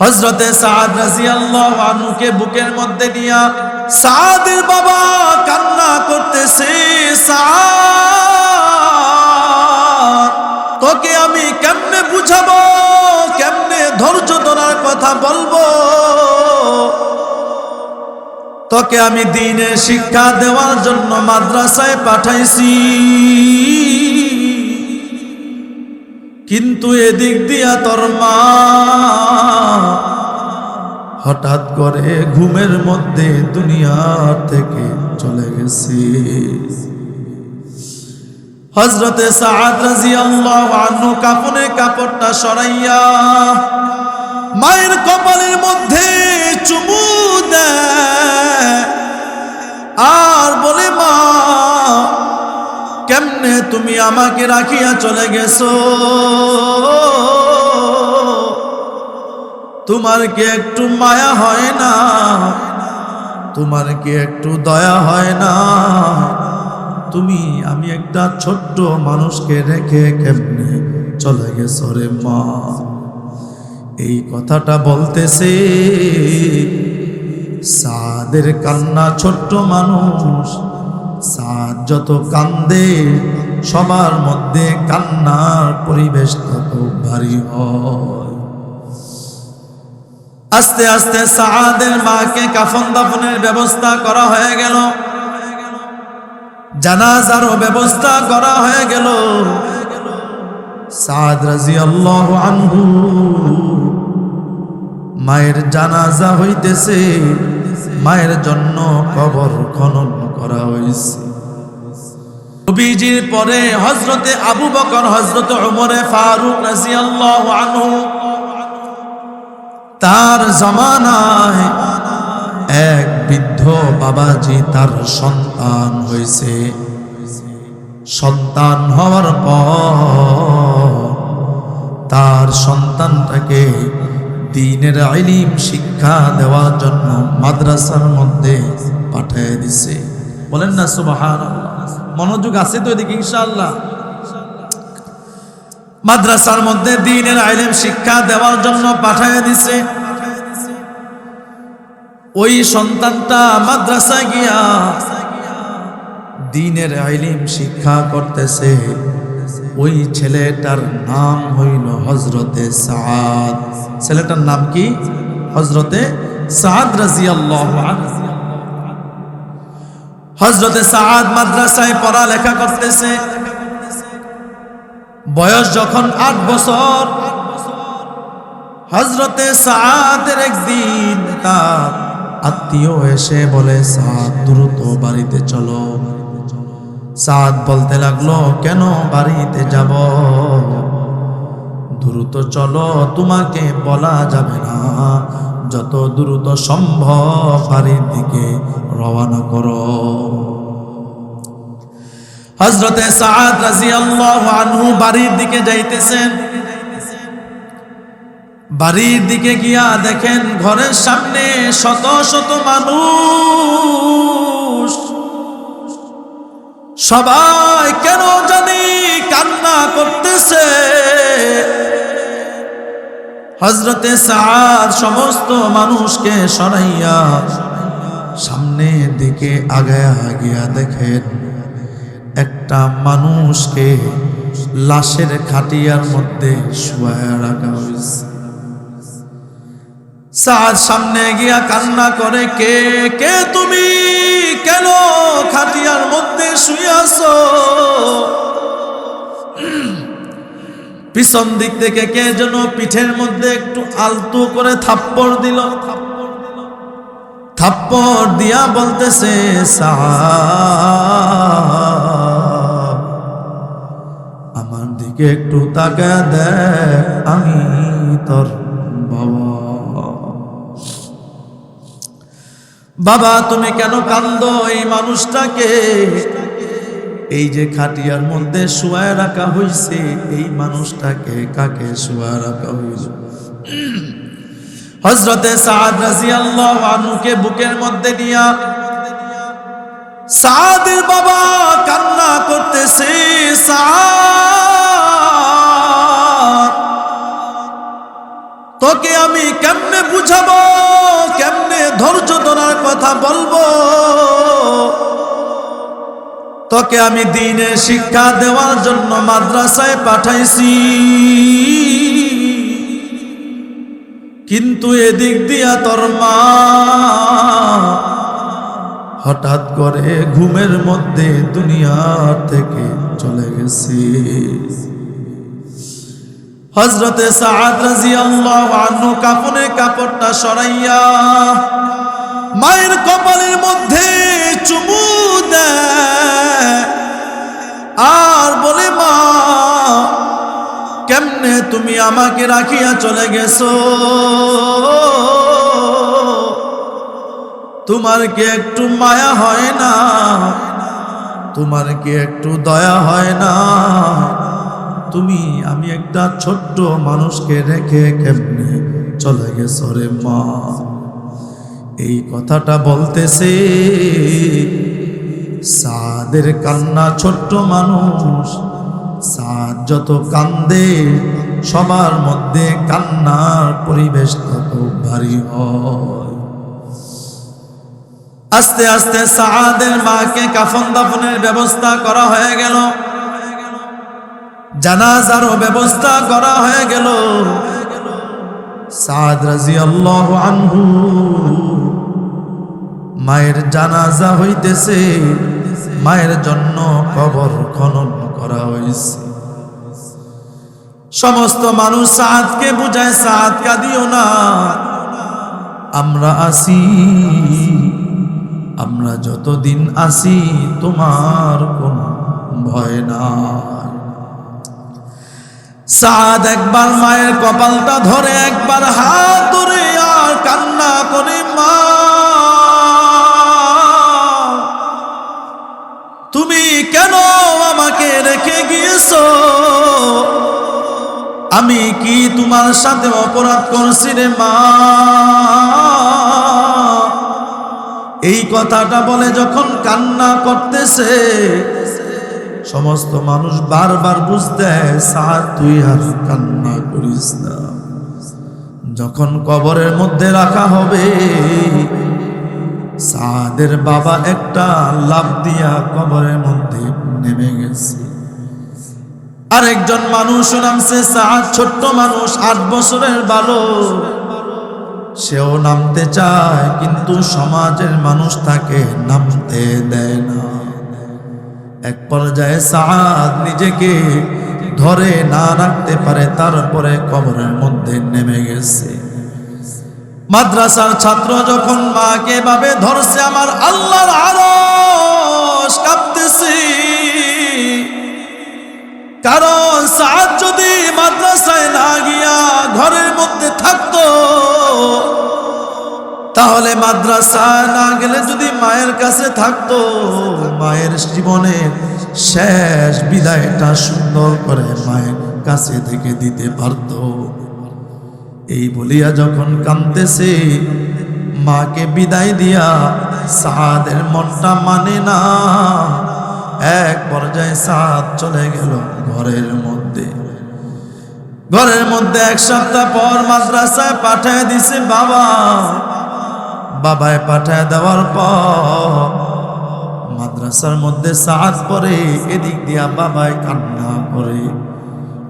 হজরতে সাদ আনুকে বুকের মধ্যে নিয়া সাদের বাবা কান্না করতেছে তোকে আমি কেমনে বুঝাবো? কেমনে ধৈর্য ধরার কথা বলব? তোকে আমি দিনে শিক্ষা দেওয়ার জন্য মাদ্রাসায় পাঠাইছি। কিন্তু এদিক দিয়া তোর মা হঠাৎ করে ঘুমের মধ্যে দুনিয়া থেকে চলে গেছে। হজরতে সাদ কাপড়টা সরাইয়া মায়ের কপালের মধ্যে কেমনে তুমি আমাকে রাখিয়া চলে গেছো। তোমার কি একটু মায়া হয় না? তোমার কি একটু দয়া হয় না? তুমি, আমি একটা ছোট্ট মানুষকে রেখে কেমনে চলে গেছো রে মা? এই কথাটা বলতেছে সাদের কান্না ছোট্ট মানুষ। সাদ যত কান্দে সবার মধ্যে কান্নার পরিবেশ তত ভারী হয়। আস্তে আস্তে সাদের মাকে কাফন দাফনের ব্যবস্থা করা হয়ে গেল। জানাজারও ব্যবস্থা করা হয়ে গেল। সাদ রাজি আল্লাহ আনহু মায়ের জানাজা হইতেছে। মায়ের জন্য কবর খনন করা হয়েছে নবীজির পরে হজরতে আবু বকর হজরত উমরে ফারুক আনহু তার জমানায় এক বৃদ্ধ বাবাজি তার সন্তান হয়েছে। সন্তান হওয়ার পর তার সন্তানটাকে দিনের আইলিম শিক্ষা দেওয়ার জন্য মাদ্রাসার মধ্যে পাঠিয়ে দিছে। বলেন না সুবাহান মনোযোগ আছে তো এদিকে, ইনশাআল্লাহ। মাদ্রাসার মধ্যে দিনের আইলিম শিক্ষা দেওয়ার জন্য পাঠিয়ে দিছে। ওই সন্তানটা মাদ্রাসায় গিয়া দিনের আইলিম শিক্ষা করতেছে। ওই ছেলেটার নাম হইল হজরতে সাদ ছেলেটার নাম কি? হজরতে সাদ রাজিয়াল্লাহ হজরতে সাদ মাদ্রাসায় পড়ালেখা করতেছে। বয়স যখন আট বছর হজরতে সাদের একদিন তার আত্মীয় এসে বলে সাদ দ্রুত বাড়িতে চলো। সাদ বলতে লাগল, কেন বাড়িতে যাব? দ্রুত চলো, তোমাকে বলা যাবে না। যত দ্রুত সম্ভব বাড়ির দিকে রওনা করো। হজরতে বাড়ির দিকে যাইতেছেন। বাড়ির দিকে গিয়া দেখেন ঘরের সামনে শত শত মানুষ। সবাই কেন জানি কান্না করতেছে। হজরতে সাদ সমস্ত মানুষকে সরাইয়া সামনে দিকে আগায়া গিয়া দেখেন, একটা মানুষকে লাশের খাটিয়ার মধ্যে শুয়ায় রাখা হয়েছে সামনে গিয়া কান্না করে, কে কে তুমি? কেন খাটিয়ার মধ্যে শুয়ে শুয়াছ পিছন দিক থেকে কে যেন পিঠের মধ্যে একটু আলতু করে থাপ্পড় দিল। থাপ্পড় দিয়া বলতেছে আমার দিকে একটু তাকা দেখ, আমি তোর বাবা। বাবা, তুমি কেন কান্দ এই মানুষটাকে? এই যে খাটিয়ার মধ্যে শোয়া রাখা হইছে, এই মানুষটাকে কাকে শোয়া রাখা হয়েছে হজরতে সাদ রাজি আল্লাহ আনুকে বুকের মধ্যে নিয়া সাদের বাবা কান্না করতেছে তোকে আমি কেমনে বুঝাবো, কেমনে ধৈর্য ধরার কথা বলব? তোকে আমি দিনে শিক্ষা দেওয়ার জন্য মাদ্রাসায় পাঠাইছি। কিন্তু এদিক দিয়া তোর মা হঠাৎ করে ঘুমের মধ্যে দুনিয়া থেকে চলে গেছে। হজরতে রাজিয়াল্লাহু আনহু কাপড়ে কাপড়টা সরাইয়া মায়ের কপালের মধ্যে চুমু আর বলে, মা, কেমনে তুমি আমাকে রাখিয়া চলে গেছো? তোমার কি একটু মায়া হয় না? তোমার কি একটু দয়া হয় না? তুমি, আমি একটা ছোট্ট মানুষকে রেখে কেমনে চলে গেছো রে মা? এই কথাটা বলতেছে, সাদের কান্না ছোট্ট মানুষ, সাদ যত কান্দে, সবার মধ্যে কান্নার পরিবেশ তত ভারী হয়। আস্তে আস্তে সাদের মাকে কাফন দাফনের ব্যবস্থা করা হয়ে গেল। জানাজারও ব্যবস্থা করা হয়ে গেল। সাদ রাজি আল্লাহ আনহু মায়ের জানাজা হইতেছে, মায়ের জন্য কবর খনন করা হয়েছে সমস্ত মানুষ সাদকে বুঝায়, সাদ কাঁদিও না। আমরা আসি, আমরা যতদিন আসি, তোমার কোনো ভয় নাই। সাদ একবার মায়ের কপালটা ধরে, একবার হাত ধরে আর কান্না করে, মা আমি কি তোমার সাথে অপরাধ করছি রে মা? এই কথাটা বলে যখন কান্না করতেছে, সমস্ত মানুষ বারবার বুঝতে সার তুই আর কান্না করিস না। যখন কবরের মধ্যে রাখা হবে, সাদের বাবা একটা লাভ দিয়া কবরের মধ্যে নেমে গেছে। আরেকজন মানুষ নামছে সাদ ছোট্ট মানুষ, আট বছরের বালক। সেও নামতে চায়, কিন্তু সমাজের মানুষ তাকে নামতে দেয় না। এক পর্যায়ে সাদ নিজেকে ধরে না রাখতে পারে, তারপরে কবরের মধ্যে নেমে গেছে। মাদ্রাসার ছাত্র যখন মাকে ভাবে ধরছে, আমার আল্লাহর আরশ কাঁপতেছে। কারণ সাদ যদি মাদ্রাসায় না গিয়া ঘরের মধ্যে থাকতো, তাহলে মাদ্রাসায় না গেলে যদি মায়ের কাছে থাকতো, মায়ের জীবনের শেষ বিদায়টা সুন্দর করে মায়ের কাছে থেকে দিতে পারত। এই বলিয়া যখন কাঁদতেছে, মাকে বিদায় দিয়া সাদের মনটা মানে না এক পর্যায়ে সাদ চলে গেল ঘরের মধ্যে। ঘরের মধ্যে এক সপ্তাহ পর মাদ্রাসায় পাঠায় দিছে বাবা। বাবায় পাঠায় দেওয়ার পর মাদ্রাসার মধ্যে সাহাজ পরে এদিক দিয়া বাবায় কান্না করে।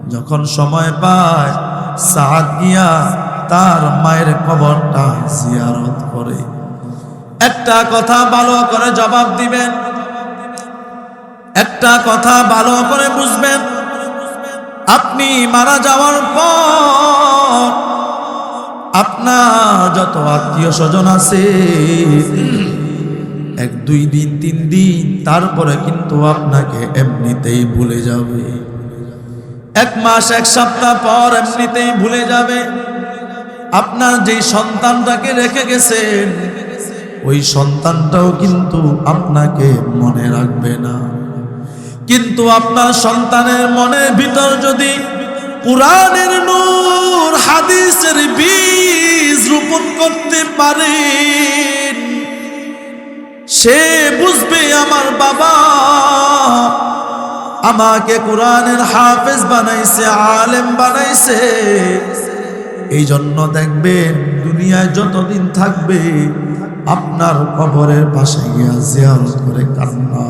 যখন সময় পায় সাহাদ গিয়া তার মায়ের কবরটা জিয়ারত করে। একটা কথা ভালো করে জবাব দিবেন। একটা কথা ভালো করে বুঝবেন। আপনি মারা যাওয়ার পর আপনার যত আত্মীয় স্বজন আছে, এক, দুই দিন, তিন দিন, তারপরে কিন্তু আপনাকে এমনিতেই ভুলে যাবে। এক মাস, এক সপ্তাহ পর এমনিতেই ভুলে যাবে। আপনার যেই সন্তানটাকে রেখে গেছেন, ওই সন্তানটাও কিন্তু আপনাকে মনে রাখবে না। কিন্তু আপনার সন্তানের মনের ভিতর যদি কোরআনের নূর, হাদিসের বীজ রোপণ করতে পারেন সে বুঝবে আমার বাবা আমাকে কোরআনের হাফেজ বানাইছে, আলেম বানাইছে। এই জন্য দেখবেন দুনিয়ায় যতদিন থাকবে আপনার কবরের পাশে গিয়া জিয়ারত করে কান্না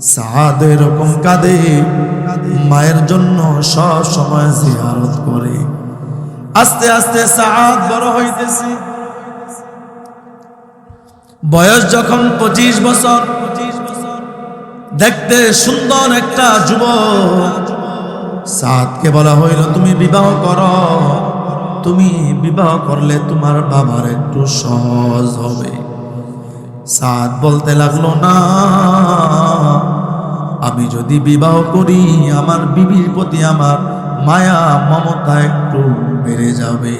সাদ এরকম কাঁদে, মায়ের জন্য সব সময় জিয়ারত করে। আস্তে আস্তে সাদ বড় হইতেছে। বয়স যখন পঁচিশ বছর, দেখতে সুন্দর একটা যুব সাদকে বলা হইল, তুমি বিবাহ করো। তুমি বিবাহ করলে তোমার বাবার একটু সহজ হবে। সাদ বলতে লাগল, না, আমি যদি বিবাহ করি, আমার বিবির প্রতি আমার মায়া, মমতা একটু বেড়ে যাবে।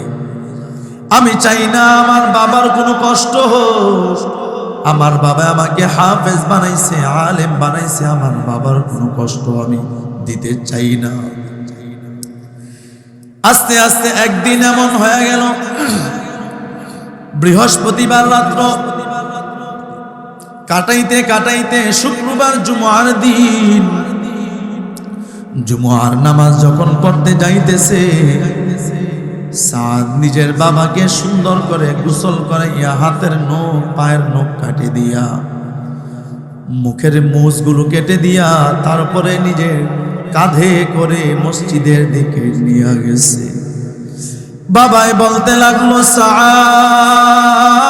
আমি চাই না আমার বাবার কোনো কষ্ট হোক। আমার বাবা আমাকে হাফেজ বানাইছে, আলেম বানাইছে, আমার বাবার কোনো কষ্ট আমি দিতে চাই না। আস্তে আস্তে একদিন এমন হয়ে গেল, বৃহস্পতিবার রাত্র কাটাইতে কাটাইতে শুক্রবার জুমার দিন। জুমার নামাজ যখন পড়তে যাইতেছে, সাদ নিজের বাবাকে সুন্দর করে গোসল করে ইয়া হাতের নখ, পায়ের নখ কাটে দিয়া, মুখের মুসগুলো কেটে দিয়া তারপরে নিজের কাঁধে করে মসজিদের দিকে নিয়ে গেছে। বাবাই বলতে লাগল সাদ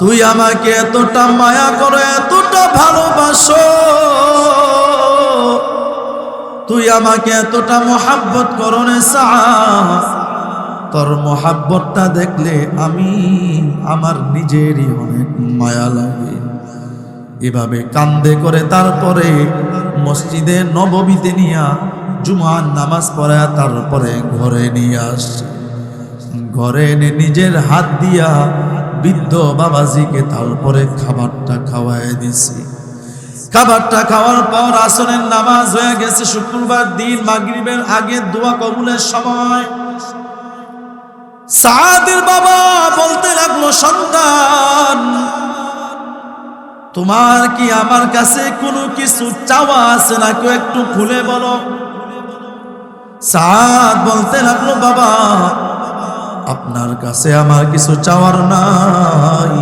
তুই আমাকে এতটা মায়া করো, এতটা ভালোবাসো। তুই আমাকে এতটা মোহাব্বত করো রে তোর মোহাব্বতটা দেখলে আমি আমার নিজেরই অনেক মায়া লাগে। এভাবে কান্দে করে তারপরে মসজিদে নবমীতে নিয়া জুমার নামাজ পড়া, তারপরে ঘরে নিয়ে আস। ঘরে নিজের হাত দিয়া বৃদ্ধ বাবাজিকে তারপরে খাবারটা খাওয়াই দিছি খাবারটা খাওয়ার পর আসনের নামাজ হয়ে গেছে, শুক্রবার দিন, মাগরিবের আগে দোয়া কবুলের সময়। সাদের বাবা বলতে লাগল, সন্তান, তোমার কি আমার কাছে কোনো কিছু চাওয়া আছে না কেউ একটু খুলে বলো? সাদ বলতে লাগল, বাবা আপনার কাছে আমার কিছু চাওয়ার নাই।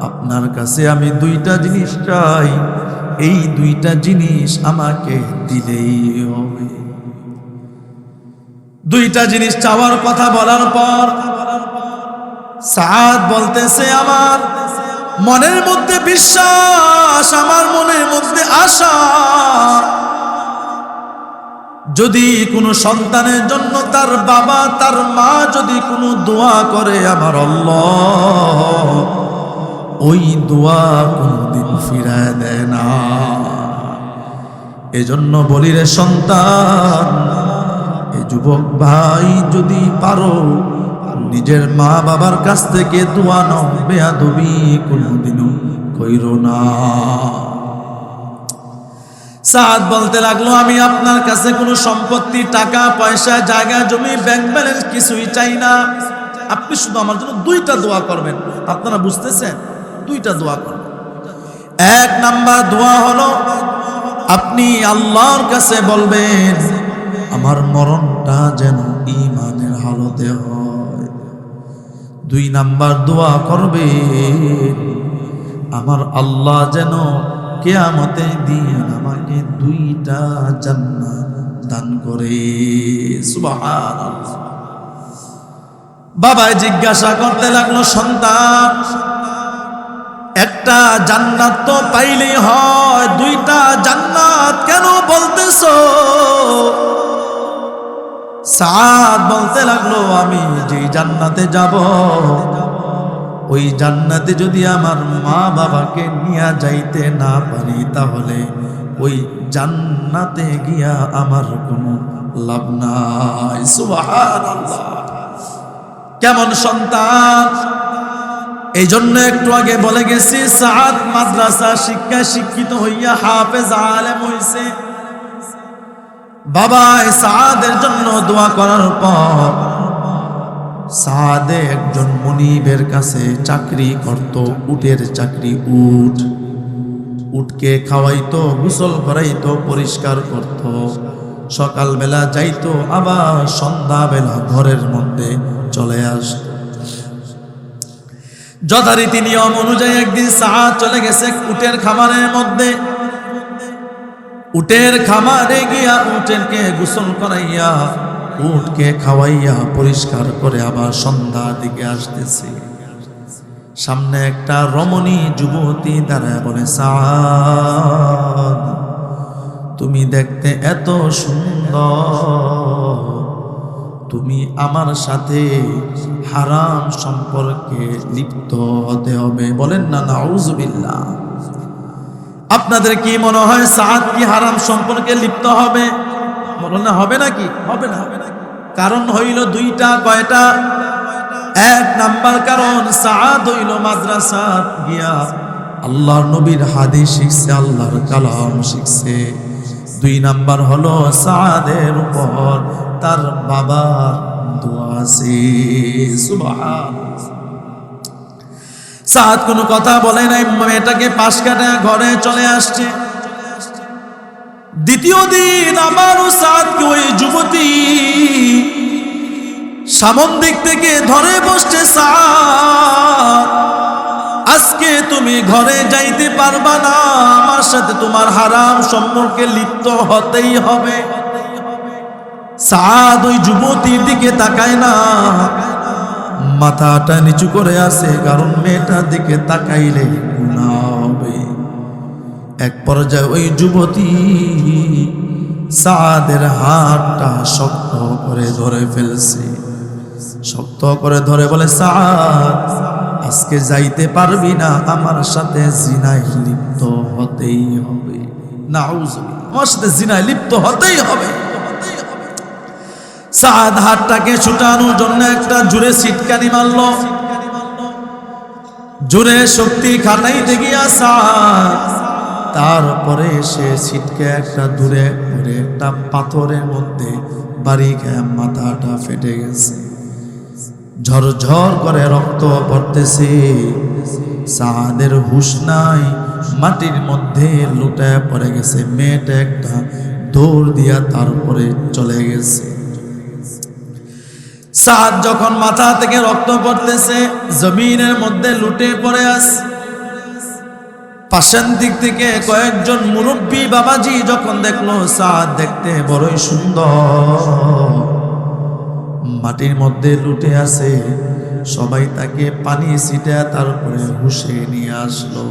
আপনার কাছে আমি দুইটা জিনিস চাই। এই দুইটা জিনিস আমাকে দিলেই হবে। দুইটা জিনিস চাওয়ার কথা বলার পর সাদ বলতেছে আমার, মনের মধ্যে বিশ্বাস, আমার মনের মধ্যে আশা। যদি কোনো সন্তানের জন্য তার বাবা, তার মা যদি কোনো দোয়া করে, আমার আল্লাহ, ওই দোয়া কোনদিন ফিরায় দেয় না। এজন্য বলি রে সন্তান, এ যুবক ভাই যদি পারো, নিজের মা বাবার কাছ থেকে দোয়া নাও, বেয়াদবি কোনোদিনও কইর না। সাদ বলতে লাগল, আমি আপনার কাছে কোনো সম্পত্তি, টাকা, পয়সা, জায়গা, জমি ব্যাংক ব্যালেন্স কিছুই চাই না। আপনি শুধু আমার জন্য দুইটা দোয়া করবেন। আপনারা বুঝতেছেন? দুইটা দোয়া করবেন। এক নাম্বার দোয়া হলো, আপনি আল্লাহর কাছে বলবেন, আমার মরণটা যেন ইমানের হালতে হয়। দুই নাম্বার দোয়া করবে আমার আল্লাহ যেন কেয়ামতে দিয়ে আমাকে দুইটা জান্নাত দান করে। বাবা জিজ্ঞাসা করতে লাগল, সন্তান, একটা জান্নাত তো পাইলেই হয়, দুইটা জান্নাত কেন বলতেছো? সাদ বলতে লাগল, আমি যে জান্নাতে যাব ওই জান্নাতে যদি আমার মা বাবাকে নিয়ে যাইতে না পারি, তাহলে ওই জান্নাতে গিয়া আমার কোনো লাভ নাই। কেমন সন্তান? এই জন্য একটু আগে বলে গেছি, সাদ মাদ্রাসা শিক্ষা শিক্ষিত হইয়া হাফেজ আলেম হইছে। বাবা সাদের জন্য দোয়া করার পর সাদে একজন মনিবের কাছে চাকরি করত, উটের চাকরি, উট। উটকে খাওয়াইতো, গোসল করাইতো, পরিষ্কার করত। সকালবেলা যাইতো, আবার সন্ধ্যাবেলা ঘরের মধ্যে চলে আসতো। যথারীতি নিয়ম অনুযায়ী একদিন সাহা চলে গেছে উটের খামারের মধ্যে। উটের খামারে গিয়া উটেরকে গোসল করাইয়া উটকে খাওয়াইয়া পরিষ্কার করে আবার সন্ধ্যার দিকে আসতেছে। সামনে একটা রমণী যুবতী দাঁড়ায় বলে, সাদ, তুমি দেখতে এত সুন্দর। তুমি আমার সাথে হারাম সম্পর্কে লিপ্ত হতে হবে। বলেন না, নাউজুবিল্লাহ। আপনাদের কি মনে হয় সাদ কি হারাম সম্পর্কে লিপ্ত হবে? বলেন না হবে নাকি? হবে না কারণ হইল দুইটা, কয়টা? এক নাম্বার কারণ সাদ হইল মাদ্রাসা গিয়া আল্লাহর নবীর হাদিস শিখছে, আল্লাহর কালাম শিখছে। দুই নাম্বার হলো সাদের উপর তার বাবার সুবহান সাদ কোনো কথা বলে নাই মেয়েটাকে পাশ কাটা ঘরে চলে আসছে। দ্বিতীয় দিন আমারও সাদকে ওই যুবতী সামন দিক থেকে ধরে বসছে আজকে তুমি ঘরে যাইতে পারবা না। আমার সাথে তোমার হারাম সম্পর্কে লিপ্ত হতেই হবে। সাদ ওই যুবতীর দিকে তাকায় না। মাথাটা নিচু করে আসে কারণ মেয়েটার দিকে তাকাইলে এক পর্যায়ে ওই যুবতী সাদের হাতটা শক্ত করে ধরে ফেলছে। শক্ত করে ধরে বলে, সাদ, আজকে যাইতে পারবি না, আমার সাথে জিনায় লিপ্ত হতেই হবে। না আমার সাথে জিনায় লিপ্ত হতেই হবে। সাদ হাতটাকে ছুটানোর জন্য একটা জুড়ে সিটকানি মারল। জুড়ে শক্তি খাটাইতে গিয়া সাদ তারপরে সে ছিটকে একটা দূরে করে একটা পাথরের মধ্যে বাড়ি খেয়ে মাথাটা ফেটে গেছে। ঝরঝর করে রক্ত পড়তেছে। সাদের হুশ নাই, মাটির মধ্যে লুটায় পড়ে গেছে। মেয়েটা একটা দৌড় দিয়া তারপরে চলে গেছে। সাদ যখন মাথা থেকে রক্ত পড়তেছে, জমিনের মধ্যে লুটে পড়ে আস পাশের দিক থেকে কয়েকজন মুরব্বী বাবাজি যখন দেখল, সাদ দেখতে বড়ই সুন্দর। মাটির মধ্যে লুটে আছে সবাই তাকে পানি ছিটে তারপরে হুশে নিয়ে আসলো।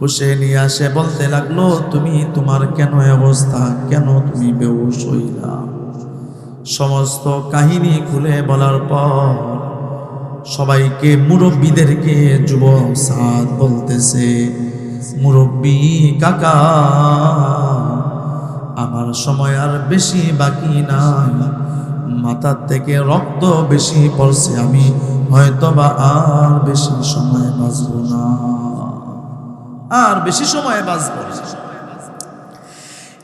হুশে নিয়ে আসে, বলতে লাগল, তুমি তোমার কেন অবস্থা? কেন তুমি বেউস হইলা? সমস্ত কাহিনী খুলে বলার পর সবাইকে মুরব্বীদেরকে যুবক সাদ বলতেছে, মুরব্বী কাকা, আমার সময় আর বেশি বাকি নাই। মাথার থেকে রক্ত বেশি পড়ছে, আমি হয়তো বা আর বেশি সময় বাঁচব না। আর বেশি সময় বাঁচব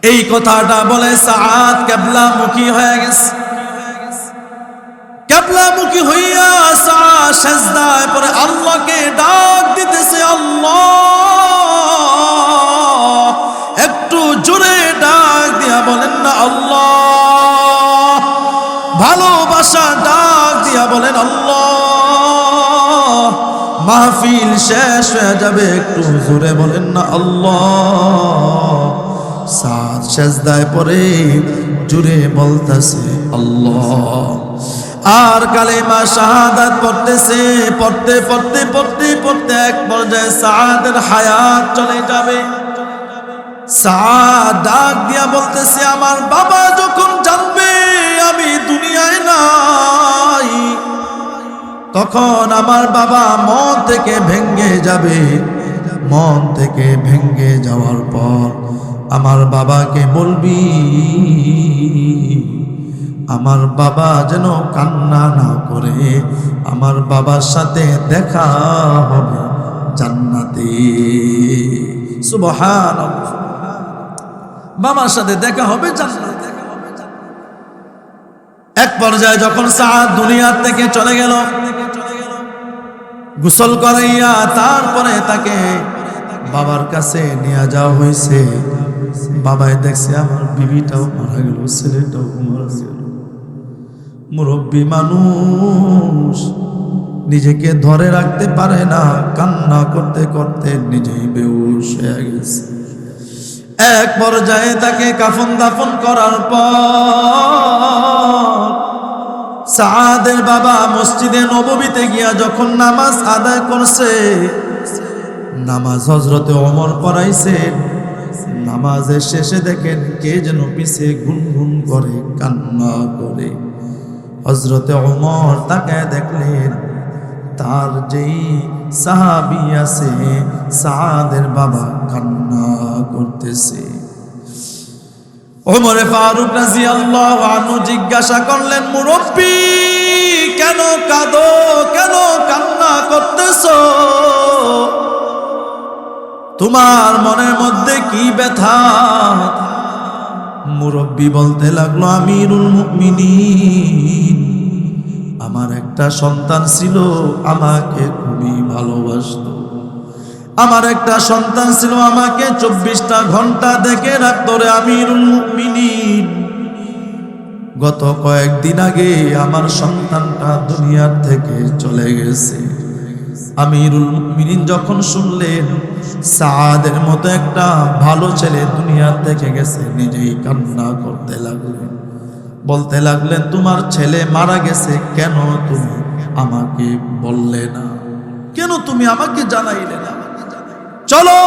এই কথাটা বলে সাদ কেবলা মুখী হয়ে গেছে। কেবলামুখী হইয়া আসা সেজদায় পরে আল্লাহকে ডাক দিতেছে আল্লাহ। একটু জোরে ডাক দিয়া বলেন না আল্লাহ। ভালোবাসা ডাক দিয়া বলেন আল্লাহ। মাহফিল শেষ হয়ে যাবে, একটু জোরে বলেন না আল্লাহ। সাত সেজদায় পরে জুড়ে বলতেছে আল্লাহ। আর কালেমা শাহাদাত পড়তেছে, পড়তে পড়তে পড়তে পড়তে এক পর্যায়ে সাহাদের হায়াত চলে যাবে। ডাক দিয়া বলতেছে, আমার বাবা যখন জানবে আমি দুনিয়ায় নাই, তখন আমার বাবা মন থেকে ভেঙ্গে যাবে। মন থেকে ভেঙ্গে যাওয়ার পর আমার বাবাকে বলবি আমার বাবা যেন কান্না না করে, আমার বাবার সাথে দেখা হবে জান্নাতে। সুবহান বাবার সাথে দেখা হবে জান্নাতে। এক পর্যায়ে যখন সাদ দুনিয়ার থেকে চলে গেল, গোসল করাইয়া তারপরে তাকে বাবার কাছে নিয়ে যাওয়া হয়েছে। বাবাই দেখছে, আমার বিবিটাও মারা গেল, ছেলেটাও মারা গেল। মুরব্বী মানুষ, নিজেকে ধরে রাখতে পারে না, কান্না করতে করতে নিজেই বেউস হয়ে গেছে। এক পর্যায়ে তাকে কাফন দাফন করার পর সাদের বাবা মসজিদে নববীতে গিয়া যখন নামাজ আদায় করছে, নামাজ হজরতে অমর পড়াইছেন নামাজের শেষে দেখেন কে যেন পিছে গুনগুন করে, কান্না করে। হজরতে অমর তাকে দেখলেন। তার যেই সাহাবি আছে সাদের বাবা কান্না করতেছে। ওমরে ফারুক রাজি আল্লাহ আনু জিজ্ঞাসা করলেন, মুরব্বী, কেন কাঁদো? কেন কান্না করতেছ? তোমার মনের মধ্যে কি ব্যথা? মুরব্বী বলতে লাগল, আমিরুল মুমিনিন, আমার একটা সন্তান ছিল, আমাকে খুবই ভালোবাসতো। আমার একটা সন্তান ছিল, আমাকে চব্বিশটা ঘণ্টা দেখে রাখতো রে আমিরুল মুমিনিন। গত কয়েকদিন আগে আমার সন্তানটা দুনিয়ার থেকে চলে গেছে। আমিরুল মুমিনিন যখন শুনলেন সাদের মতো একটা ভালো ছেলে দুনিয়ার থেকে গেছে, নিজেই কান্না করতে লাগলেন। বলতে লাগলেন, তোমার ছেলে মারা গেছে, কেন তুমি আমাকে বললে না? কেন তুমি আমাকে জানাইলে না? চলো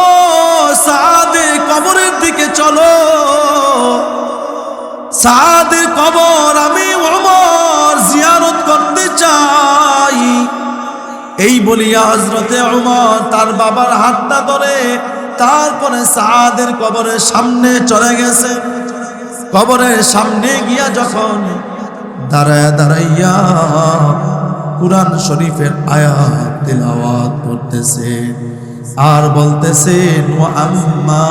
সাদে কবরের দিকে চলো। সাদের কবর আমি ওমর জিয়ারত করতে চাই। এই বলিয়া হজরতে উমর তার বাবার হাতটা ধরে তারপরে সাদের কবরের সামনে চলে গেছে। কবরের সামনে গিয়া যখন দাঁড়ায় দাঁড়াইয়া কুরআন শরীফের আয়াত তেলাওয়াত করতেছে, আর বলতেছে আম্মা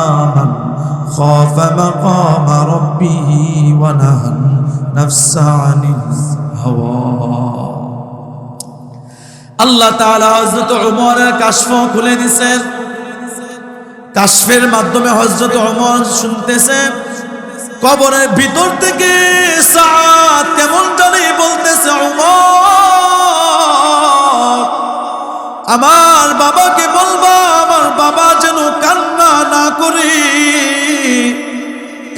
আল্লাহ তাআলা হযরত ওমরের কাশফ খুলে দিয়েছেন কাশফের মাধ্যমে হযরত ওমর শুনতেছে, কবরের ভিতর থেকে সাত কেমন জানি বলতেছে ওমর আমার বাবাকে বলবা, আমার বাবা যেন কান্না না করে।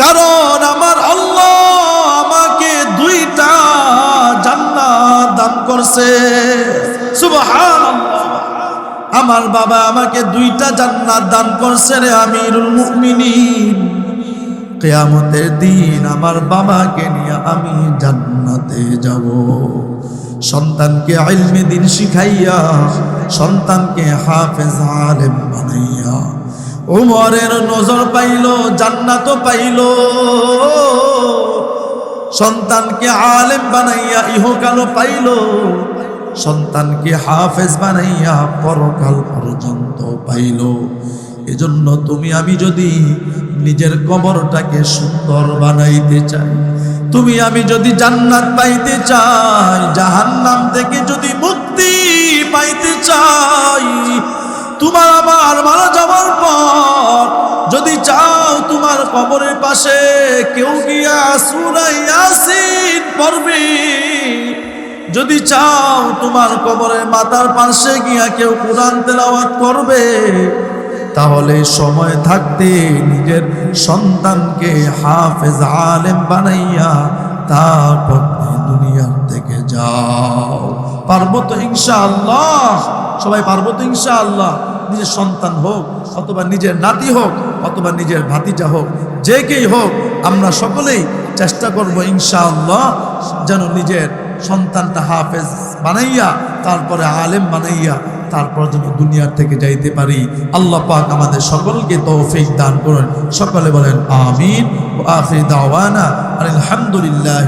কারণ আমার আল্লাহ দান করছে। আমার বাবা আমাকে দুইটা জান্নাত দান করছে রে আমিরুল মুমিনিন। কেয়ামতের দিন আমার বাবাকে নিয়ে আমি জান্নাতে যাব। সন্তানকে আইলমে দিন শিখাইয়া, সন্তানকে হাফেজ আলেম বানাইয়া। ওমরের নজর পাইল জান্নাত পাইল। সন্তানকে আলেম বানাইয়া ইহকালও পাইল, সন্তানকে হাফেজ বানাইয়া পরকাল পর্যন্ত পাইল। এজন্য তুমি, আমি যদি নিজের কবরটাকে সুন্দর বানাইতে চাই, তুমি, আমি যদি জান্নাত পাইতে চাই, জাহান্নাম থেকে যদি মুক্তি পাইতে চাই তোমার আমার মারা যাওয়ার পর, যদি চাও তোমার কবরের পাশে কেউ গিয়া সুরাই আসিন পড়বে। যদি চাও তোমার কবরের মাথার পাশে গিয়া কেউ কোরআন তেলাওয়াত করবে, তাহলে সময় থাকতে নিজের সন্তানকে হাফেজ আলেম বানাইয়া তারপর দুনিয়ার থেকে যাও। পারব তো ইনশাআল্লাহ? সবাই পারব তো ইনশাআল্লাহ? নিজের সন্তান হোক, অথবা নিজের নাতি হোক, অথবা নিজের ভাতিজা হোক, যে কেই হোক, আমরা সকলেই চেষ্টা করব ইনশাআল্লাহ যেন নিজের সন্তানটা হাফেজ বানাইয়া, তারপরে আলেম বানাইয়া, তারপর যেন দুনিয়ার থেকে যাইতে পারি। আল্লাহ পাক আমাদের সকলকে তৌফিক দান করুন। সকলে বলেন, আমিন। ও আফরি দাওয়ানা আলহামদুলিল্লাহ